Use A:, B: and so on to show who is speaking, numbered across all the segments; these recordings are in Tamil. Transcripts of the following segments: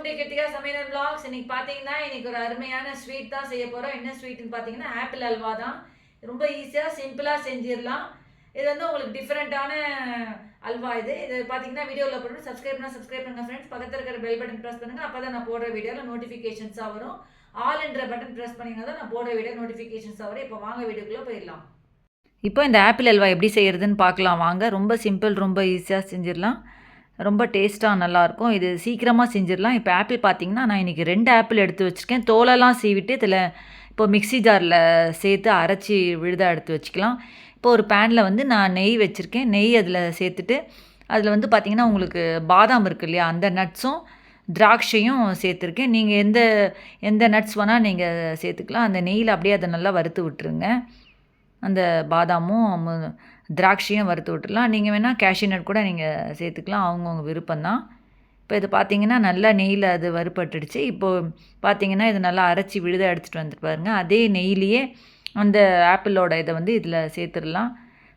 A: வெல்கம் டு கிருத்திகா சமையல் பிளாக்ஸ் இன்னைக்கு பார்த்தீங்கன்னா இன்னைக்கு ஒரு அருமையான ஸ்வீட் தான் செய்ய போகிறோம் என்ன ஸ்வீட்னு பார்த்தீங்கன்னா ஆப்பிள் அல்வா தான். ரொம்ப ஈஸியாக சிம்பிளாக செஞ்சிடலாம். இது வந்து உங்களுக்கு டிஃப்ரெண்ட்டான அல்வா இது. இது பார்த்தீங்கன்னா வீடியோவில் போட்டு சப்ஸ்கிரைப் பண்ணால் சப்ஸ்கிரைப் பண்ணுங்க ஃப்ரெண்ட்ஸ் பக்கத்தில் இருக்கிற பெல் பட்டன் ப்ரெஸ் பண்ணுங்கள் அப்போ தான் நான் போடுற வீடியோவில் நோட்டிஃபிகேஷன்ஸாக வரும். ஆல் என்ற பட்டன் ப்ரெஸ் பண்ணிங்கன்னா தான் நான் போடுற வீடியோ நோட்டிஃபிகேஷன்ஸாக வரும். இப்போ வாங்க வீடியோக்குள்ளே போயிடலாம். இப்போ இந்த ஆப்பிள் அல்வா எப்படி செய்கிறதுன்னு பார்க்கலாம் வாங்க ரொம்ப சிம்பிள் ரொம்ப ஈஸியாக செஞ்சிடலாம். ரொம்ப டேஸ்ட்டாக நல்லாயிருக்கும் இது சீக்கிரமாக செஞ்சிடலாம் இப்போ ஆப்பிள் பார்த்தீங்கன்னா நான் இன்றைக்கி ரெண்டு ஆப்பிள் எடுத்து வச்சுருக்கேன். தோலெல்லாம் சீவிட்டு இதில் இப்போ மிக்ஸி ஜாரில் சேர்த்து அரைச்சி விழுதாக எடுத்து வச்சுக்கலாம். இப்போ ஒரு பேனில் வந்து நான் நெய் வச்சுருக்கேன். நெய் அதில் சேர்த்துட்டு அதில் வந்து பார்த்திங்கன்னா உங்களுக்கு பாதாம் இருக்கு இல்லையா அந்த நட்ஸும் திராட்சையும் சேர்த்துருக்கேன். நீங்கள் எந்த எந்த நட்ஸ் வேணால் நீங்கள் சேர்த்துக்கலாம். அந்த நெய்யில் அப்படியே அதை நல்லா வறுத்து விட்டுருங்க. அந்த பாதாமும் திராட்சையும் வறுத்து விட்டுறலாம் நீங்கள் வேணால் கேஷ்யூ நட் கூட நீங்கள் சேர்த்துக்கலாம். அவங்கவுங்க விருப்பம்தான். இப்போ இது பார்த்தீங்கன்னா நல்லா நெய்யில் அது வறுபட்டுடுச்சு. இப்போது பார்த்தீங்கன்னா இது நல்லா அரைச்சி விழுத எடுத்துகிட்டு வந்துட்டு பாருங்கள் அதே நெய்லேயே அந்த ஆப்பிளோட இதை வந்து இதில் சேர்த்துடலாம்.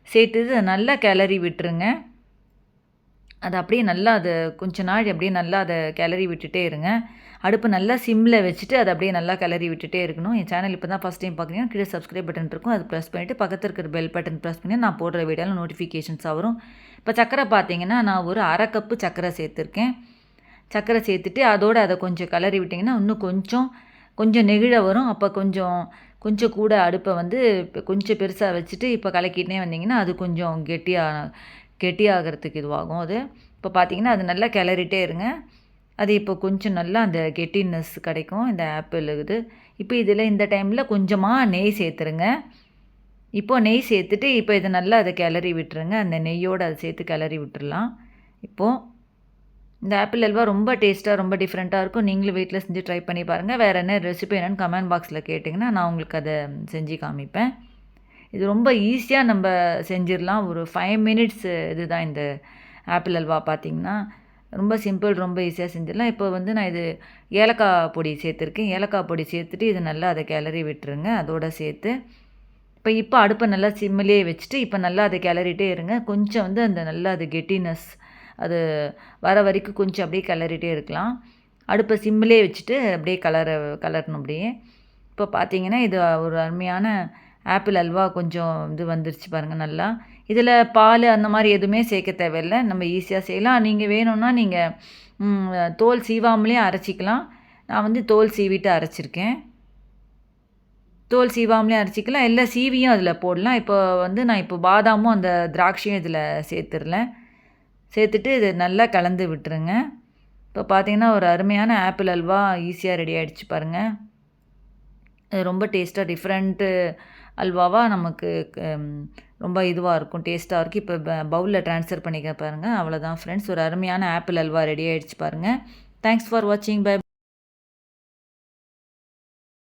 A: சேர்த்து நல்லா கிளறி விட்டுருங்க. அது அப்படியே நல்லா அது கொஞ்ச நாள் அப்படியே நல்லா அதை கிளறி விட்டுட்டே இருங்க. அடுப்பு நல்லா சிம்மில் வச்சுட்டு அதை அப்படியே நல்லா கிளறி விட்டுட்டே இருக்கணும். என் சேனல் இப்போ தான் ஃபஸ்ட் டைம் பார்க்குறீங்கன்னா கீழே சப்ஸ்கிரைப் பட்டன் இருக்கும். அது ப்ரெஸ் பண்ணிவிட்டு பக்கத்தில் இருக்கிற பெல் பட்டன் ப்ரெஸ் பண்ணி நான் போடுற வீடியோவில் நோட்டிஃபிகேஷன்ஸ் வரும். இப்போ சக்கரை பார்த்தீங்கன்னா நான் ஒரு அரை கப்பு சக்கரை சேர்த்துருக்கேன். சக்கரை சேர்த்துட்டு அதோடு அதை கொஞ்சம் கிளறி விட்டிங்கன்னா இன்னும் கொஞ்சம் கொஞ்சம் நெகிழ வரும். அப்போ கொஞ்சம் கொஞ்சம் கூட அடுப்பை வந்து இப்போ கொஞ்சம் பெருசாக வச்சுட்டு இப்போ கலக்கிட்டே வந்தீங்கன்னா அது கொஞ்சம் கெட்டியாக கெட்டியாகிறதுக்கு இதுவாகும். அது இப்போ பார்த்தீங்கன்னா அது நல்லா கிளறிட்டே இருங்க. அது இப்போ கொஞ்சம் நல்லா அந்த கெட்டினஸ் கிடைக்கும். இந்த ஆப்பிள் இது. இப்போ இதில் இந்த டைமில் கொஞ்சமாக நெய் சேர்த்துருங்க. இப்போது நெய் சேர்த்துட்டு இப்போ இதை நல்லா அதை கிளறி விட்டுருங்க. அந்த நெய்யோடு அதை சேர்த்து கிளறி விட்டுடலாம் இப்போது இந்த ஆப்பிள் அல்வா ரொம்ப டேஸ்ட்டாக ரொம்ப டிஃப்ரெண்ட்டாக இருக்கும். நீங்களும் வீட்டில் செஞ்சு ட்ரை பண்ணி பாருங்கள் வேறு என்ன ரெசிபி என்னென்னு கமெண்ட் பாக்ஸில் கேட்டிங்கன்னா நான் உங்களுக்கு அதை செஞ்சு காமிப்பேன். இது ரொம்ப ஈஸியாக நம்ம செஞ்சிடலாம் ஒரு ஃபைவ் மினிட்ஸ் இது தான் இந்த ஆப்பிள் அல்வா பார்த்திங்கன்னா ரொம்ப சிம்பிள் ரொம்ப ஈஸியாக செஞ்சிடலாம் இப்போ வந்து நான் இது ஏலக்காய் பொடி சேர்த்துருக்கேன். ஏலக்காய் பொடி சேர்த்துட்டு இது நல்லா அதை கிளறி விட்டுருங்க. அதோட சேர்த்து. இப்போ இப்போ அடுப்பை நல்லா சிம்மிலே வச்சுட்டு இப்போ நல்லா அதை கிளறிட்டே இருங்க. கொஞ்சம் வந்து அந்த நல்லா அது கெட்டினஸ் அது வர வரைக்கும் கொஞ்சம் அப்படியே கிளறிட்டே இருக்கலாம். அடுப்பை சிம்மிலே வச்சுட்டு அப்படியே கலர கலரணும் அப்படியே. இப்போ பார்த்தீங்கன்னா இது ஒரு அருமையான ஆப்பிள் அல்வா கொஞ்சம் இது வந்துருச்சு பாருங்கள் நல்லா. இதில் பால் அந்த மாதிரி எதுவுமே சேர்க்க தேவையில்லை. நம்ம ஈஸியாக செய்யலாம். நீங்கள் வேணும்னா நீங்கள் தோல் சீவாமலே அரைச்சிக்கலாம். நான் வந்து தோல் சீவிட்டு அரைச்சிருக்கேன். தோல் சீவாமலே அரைச்சிக்கலாம். எல்லா சீவியும் அதில் போடலாம். இப்போ வந்து நான் இப்போ பாதாமும் அந்த திராட்சையும் இதில் சேர்த்துடலேன் சேர்த்துட்டு இது நல்லா கலந்து விட்டுருங்க. இப்போ பார்த்தீங்கன்னா ஒரு அருமையான ஆப்பிள் அல்வா ஈஸியாக ரெடி ஆகிடுச்சு பாருங்கள் ரொம்ப டேஸ்ட்டாக டிஃப்ரெண்ட்டு அல்வாவாக நமக்கு ரொம்ப இதுவாக இருக்கும் டேஸ்ட்டாக இருக்கும். இப்போ பவுலில் ட்ரான்ஸ்ஃபர் பண்ணிக்க பாருங்கள் அவ்வளோதான் ஃப்ரெண்ட்ஸ் ஒரு அருமையான ஆப்பிள் அல்வா ரெடி ஆகிடுச்சு பாருங்கள் தேங்க்ஸ் ஃபார் வாட்சிங் பை